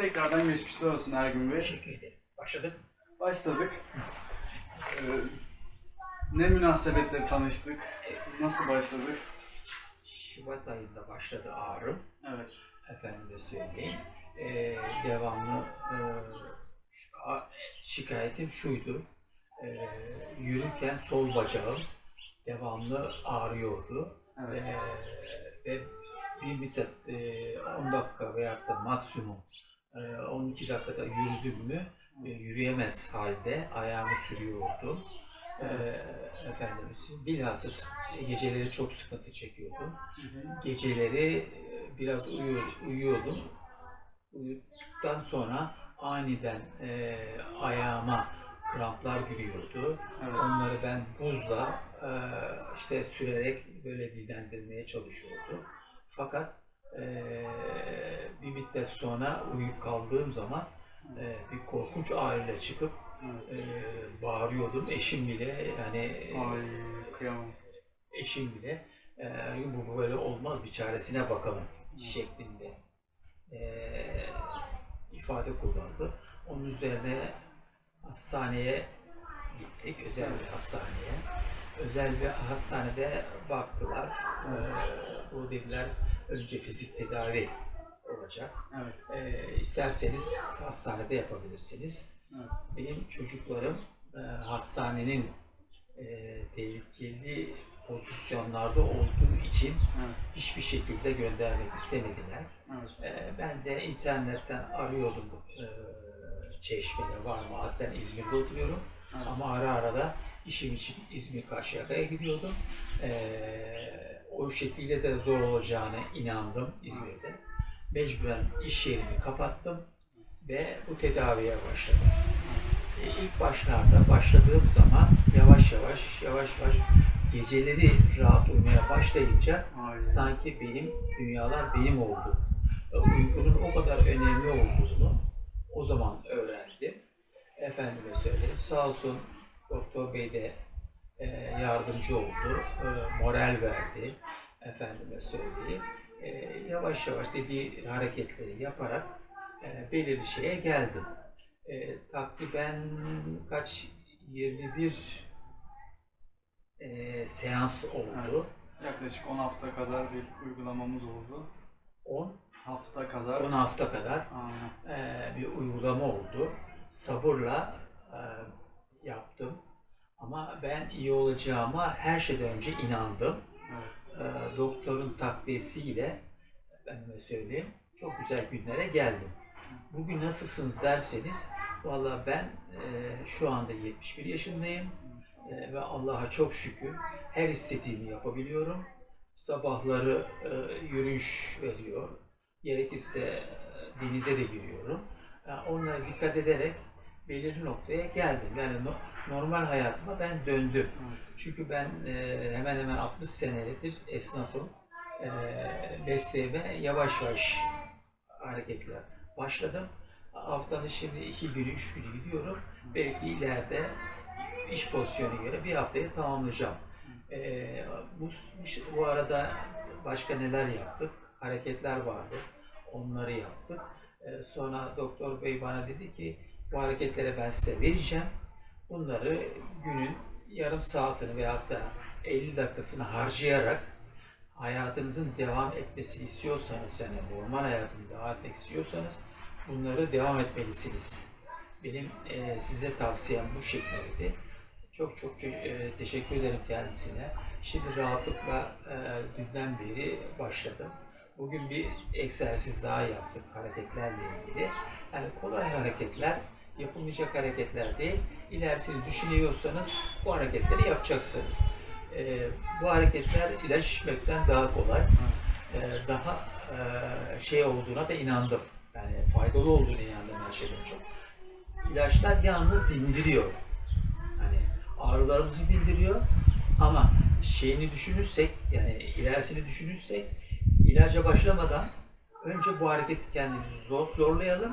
Tekrardan geçmişler olsun Ergün Bey. Teşekkür ederim. Başladık. Başladık. Ee, ne münasebetle tanıştık? Nasıl başladık? Şubat ayında başladı ağrım. Evet. Efendime söyleyeyim. Ee, devamlı e, şikayetim şuydu. Ee, yürürken sol bacağım devamlı ağrıyordu. Evet. Ee, ve bir müddet e, 10 dakika veya da maksimum 12 dakikada yürüdüm mü e, yürüyemez halde ayağımı sürüyordu. Ee, efendim, bilhassa geceleri çok sıkıntı çekiyordum. Hı hı. Geceleri e, biraz uyuyor, uyuyordum. Uyuduktan sonra aniden e, ayağıma kramplar giriyordu. Evet. Onları ben buzla e, işte sürerek böyle dinlendirmeye çalışıyordu. Fakat e, bir müddet sonra uyuyup kaldığım zaman e, bir korkunç ağrıyla çıkıp Evet. e, bağırıyordum. Eşim bile yani e, Ay kıyamam. eşim bile e, bu böyle olmaz bir çaresine bakalım şeklinde e, ifade kullandı. Onun üzerine hastaneye gittik, özel bir hastaneye. Özel bir hastanede baktılar. E, bu dediler önce fizik tedavi olacak. Evet. E, isterseniz hastanede yapabilirsiniz. Evet. Benim çocuklarım e, hastanenin e, tehlikeli pozisyonlarda olduğu için Evet. hiçbir şekilde göndermek istemediler. Evet. E, ben de internetten arıyordum e, Çeşme'de var mı? Aslen İzmir'de oturuyorum. Evet. Ama ara ara da işim için İzmir Karşıyaka'ya gidiyordum. E, o şekilde de zor olacağına inandım İzmir'de. Mecburen iş yerimi kapattım ve bu tedaviye başladım. E, İlk başlarda başladığım zaman yavaş yavaş yavaş yavaş geceleri rahat uyumaya başlayınca Ay. sanki benim dünyalar benim oldu. Uykunun o kadar önemli olduğunu o zaman öğrendim. Efendime söyleyeyim. Sağ olsun Doktor Bey de e, yardımcı oldu. E, moral verdi. Efendime söyleyeyim. E, yavaş yavaş dediği hareketleri yaparak e, belirli şeye geldim. E, takriben kaç 21 e, seans oldu. Yaklaşık 10 hafta kadar bir uygulamamız oldu. 10 Hafta kadar. 10 hafta kadar Aynen. e, bir uygulama oldu. Sabırla e, yaptım. Ama ben iyi olacağıma her şeyden önce inandım. Evet. E, doktorun takviyesiyle ben söyleyeyim çok güzel günlere geldim. Bugün nasılsınız derseniz valla ben e, şu anda 71 yaşındayım E, ve Allah'a çok şükür her istediğimi yapabiliyorum. Sabahları e, yürüyüş veriyor. Gerekirse e, denize de giriyorum. E, onlara dikkat ederek belirli noktaya geldim. Yani no- normal hayatıma ben döndüm. Evet. Çünkü ben e, hemen hemen 60 senedir esnafım. E, mesleğime yavaş yavaş hareketler başladım. Haftanın şimdi iki günü, üç günü gidiyorum. Belki ileride iş pozisyonu göre bir haftayı tamamlayacağım. E, bu, bu- bu arada başka neler yaptık? Hareketler vardı. Onları yaptık. E, sonra doktor bey bana dedi ki bu hareketleri ben size vereceğim. Bunları günün yarım saatini veyahut da 50 dakikasını harcayarak hayatınızın devam etmesini istiyorsanız yani normal hayatını devam etmek istiyorsanız bunları devam etmelisiniz. Benim e, size tavsiyem bu şekildeydi. Çok çok e, teşekkür ederim kendisine. Şimdi rahatlıkla e, dünden beri başladım. Bugün bir egzersiz daha yaptık hareketlerle ilgili. Yani kolay hareketler, yapılmayacak hareketler değil. İlerisini düşünüyorsanız bu hareketleri yapacaksınız. E, bu hareketler ilaç içmekten daha kolay. E, daha e, şey olduğuna da inandım. Yani faydalı olduğunu inandım her şeyden çok. İlaçlar yalnız dindiriyor. Hani ağrılarımızı dindiriyor ama şeyini düşünürsek yani ilerisini düşünürsek ilaca başlamadan önce bu hareketi kendimizi zor, zorlayalım.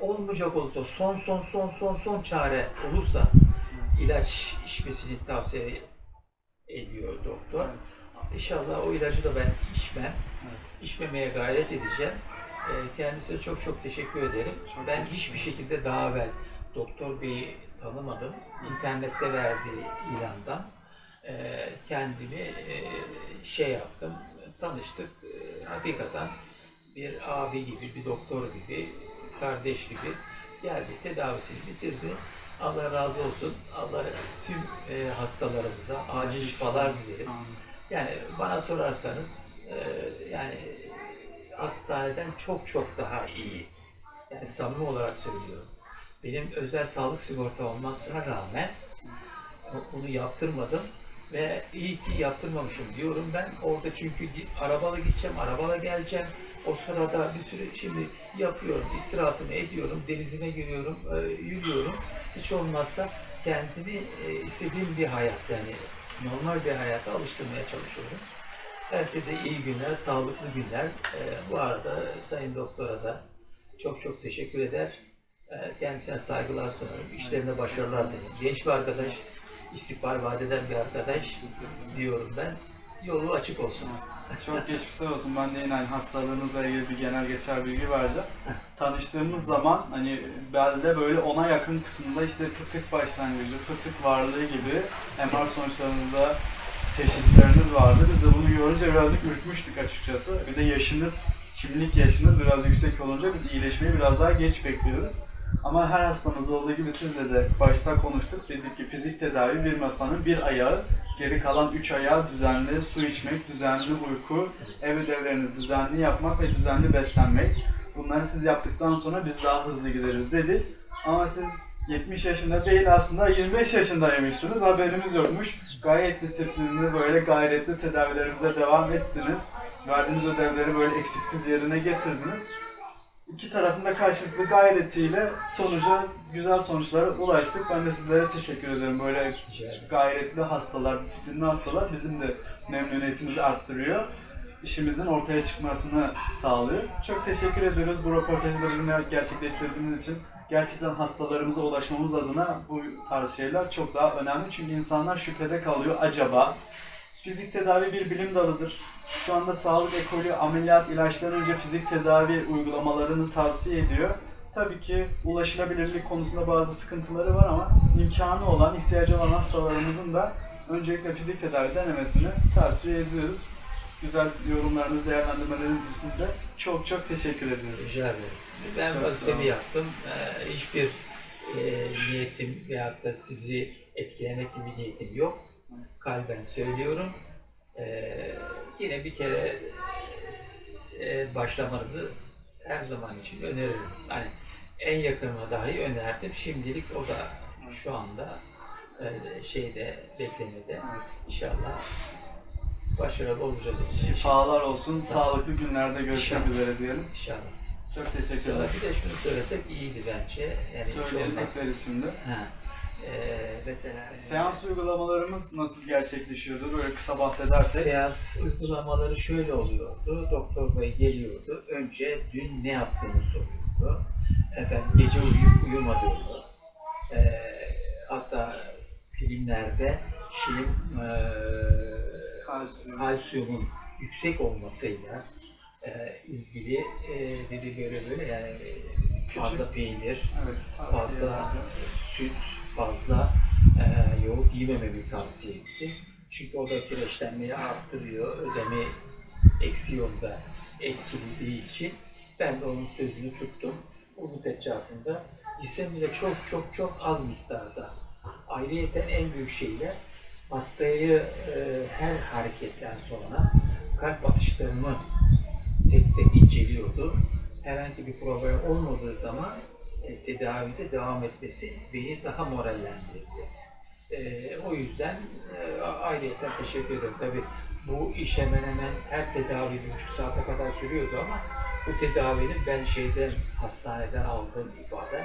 Olmayacak olursa son son son son son çare olursa ilaç içmesini tavsiye ediyor doktor. İnşallah o ilacı da ben içmem. Evet. İçmemeye gayret edeceğim. E, kendisine çok çok teşekkür ederim. Çok ben hiçbir şekilde daha evvel Doktor Bey'i tanımadım. İnternette verdiği ilandan e, kendimi e, şey yaptım, tanıştık. Hakikaten bir abi gibi, bir doktor gibi, kardeş gibi geldi, tedavisini bitirdi. Allah razı olsun. Allah tüm e, hastalarımıza acil şifalar dilerim. Yani bana sorarsanız e, yani hastaneden çok çok daha iyi. Yani samimi olarak söylüyorum. Benim özel sağlık sigorta olmasına rağmen bunu yaptırmadım ve iyi ki yaptırmamışım diyorum ben. Orada çünkü arabalı gideceğim, arabalı geleceğim. O sırada bir sürü şimdi yapıyorum, istirahatımı ediyorum, denizine giriyorum, e, yürüyorum. Hiç olmazsa kendimi e, istediğim bir hayat yani normal bir hayata alıştırmaya çalışıyorum. Herkese iyi günler, sağlıklı günler. E, bu arada Sayın Doktor'a da çok çok teşekkür eder. Kendisine saygılar sunarım. İşlerinde başarılar dilerim. Genç bir arkadaş, istikbal vadeden bir arkadaş diyorum ben. Yolu açık olsun. Çok geçmişler olsun. Ben de yine hani hastalığınızla ilgili bir genel geçer bilgi verdi. Tanıştığımız zaman hani belde böyle ona yakın kısımda işte fıtık başlangıcı, fıtık varlığı gibi MR sonuçlarınızda teşhisleriniz vardı. Biz de bunu görünce birazcık ürkmüştük açıkçası. Bir de yaşınız, kimlik yaşınız biraz yüksek olunca biz iyileşmeyi biraz daha geç bekliyoruz. Ama her hastamızda olduğu gibi sizle de başta konuştuk. Dedik ki fizik tedavi bir masanın bir ayağı, geri kalan üç ayağı düzenli su içmek, düzenli uyku, ev ödevlerinizi düzenli yapmak ve düzenli beslenmek. Bunları siz yaptıktan sonra biz daha hızlı gideriz dedi. Ama siz 70 yaşında değil aslında 25 yaşındaymışsınız. Haberimiz yokmuş. Gayet disiplinli böyle gayretli tedavilerimize devam ettiniz. Verdiğiniz ödevleri böyle eksiksiz yerine getirdiniz. İki tarafın da karşılıklı gayretiyle sonuca güzel sonuçlara ulaştık. Ben de sizlere teşekkür ederim. Böyle gayretli hastalar, disiplinli hastalar bizim de memnuniyetimizi arttırıyor. İşimizin ortaya çıkmasını sağlıyor. Çok teşekkür ediyoruz bu röportajları bizimle gerçekleştirdiğiniz için. Gerçekten hastalarımıza ulaşmamız adına bu tarz şeyler çok daha önemli. Çünkü insanlar şüphede kalıyor. Acaba fizik tedavi bir bilim dalıdır. Şu anda sağlık ekolü ameliyat ilaçtan önce fizik tedavi uygulamalarını tavsiye ediyor. Tabii ki ulaşılabilirlik konusunda bazı sıkıntıları var ama imkanı olan, ihtiyacı olan hastalarımızın da öncelikle fizik tedavi denemesini tavsiye ediyoruz. Güzel yorumlarınız, değerlendirmeleriniz için de çok çok teşekkür ediyoruz. Rica ederim. Ben Çok vazifemi yaptım. Ee, hiçbir e, niyetim veyahut da sizi etkilemek gibi niyetim yok. Kalben söylüyorum. Ee, yine bir kere e, başlamanızı her zaman için öneririm. Hani en yakınıma dahi önerdim. Şimdilik o da şu anda e, şeyde beklemede. İnşallah başarılı olacağız. Şifalar olsun, sağlıklı günlerde görüşmek İnşallah. üzere diyelim. İnşallah. Çok teşekkür Sonra ederim. bir de şunu söylesek iyiydi bence. Yani Söyleyelim şimdi. Ha. Ee, mesela Seans uygulamalarımız nasıl gerçekleşiyordu? Böyle kısa bahsedersek. Seans uygulamaları şöyle oluyordu. Doktor bey geliyordu. Önce dün ne yaptığını soruyordu. Efendim gece uyuyup uyumadığını. Ee, hatta filmlerde şeyin eee Kalsiyum. kalsiyumun yüksek olmasıyla e, ilgili e, dedi böyle böyle yani fazla peynir, Evet, fazla süt, fazla e, yoğurt yemememi tavsiye etti. Çünkü o da kireçlenmeyi arttırıyor, ödemi eksi yolda etkilediği için ben de onun sözünü tuttum. Bunun etrafında gitsem bile çok çok çok az miktarda. Ayrıyeten en büyük şeyler hastayı e, her hareketten sonra kalp atışlarımı tek tek inceliyordu. Herhangi bir problem olmadığı zaman e, tedavimize devam etmesi beni daha morallendirdi. E, o yüzden e, ayrıyeten teşekkür ederim. Tabii bu iş hemen hemen her tedavi bir buçuk saate kadar sürüyordu ama bu tedavinin ben şeyden hastaneden aldığım ifade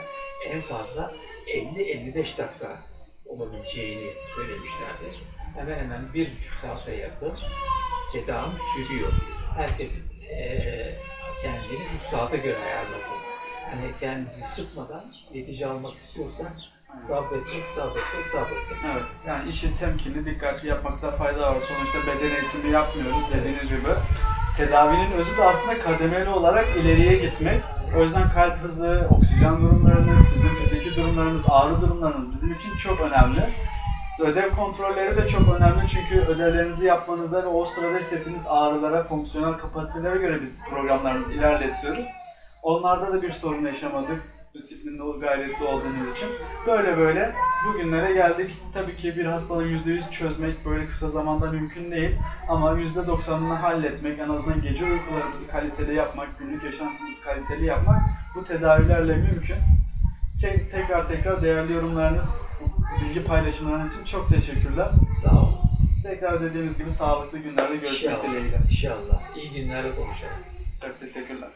en fazla 50-55 dakika olabileceğini söylemişlerdi. Hemen hemen bir buçuk saate yakın tedavi sürüyor. Herkes eee kendini bu saate göre ayarlasın. Hani kendinizi sıkmadan netice almak istiyorsan sabretmek, sabretmek, sabretmek. Evet, yani işi temkinli, dikkatli yapmakta fayda var. Sonuçta beden eğitimi yapmıyoruz dediğiniz gibi. tedavinin özü de aslında kademeli olarak ileriye gitmek. O yüzden kalp hızı, oksijen durumlarınız, sizin fiziki durumlarınız, ağrı durumlarınız bizim için çok önemli. Ödev kontrolleri de çok önemli çünkü ödevlerinizi yapmanıza ve o sırada hissettiğiniz ağrılara, fonksiyonel kapasitelere göre biz programlarımızı ilerletiyoruz. Onlarda da bir sorun yaşamadık disiplinli, gayretli olduğunuz için. Böyle böyle bugünlere geldik. Tabii ki bir hastalığı %100 çözmek böyle kısa zamanda mümkün değil. Ama %90'ını halletmek, en azından gece uykularımızı kaliteli yapmak, günlük yaşantımızı kaliteli yapmak bu tedavilerle mümkün. Te- tekrar tekrar değerli yorumlarınız, bilgi paylaşımlarınız için çok teşekkürler. Sağ olun. Tekrar dediğimiz gibi sağlıklı günlerde görüşmek dileğiyle. İnşallah. İyi günlerde konuşalım. Çok teşekkürler.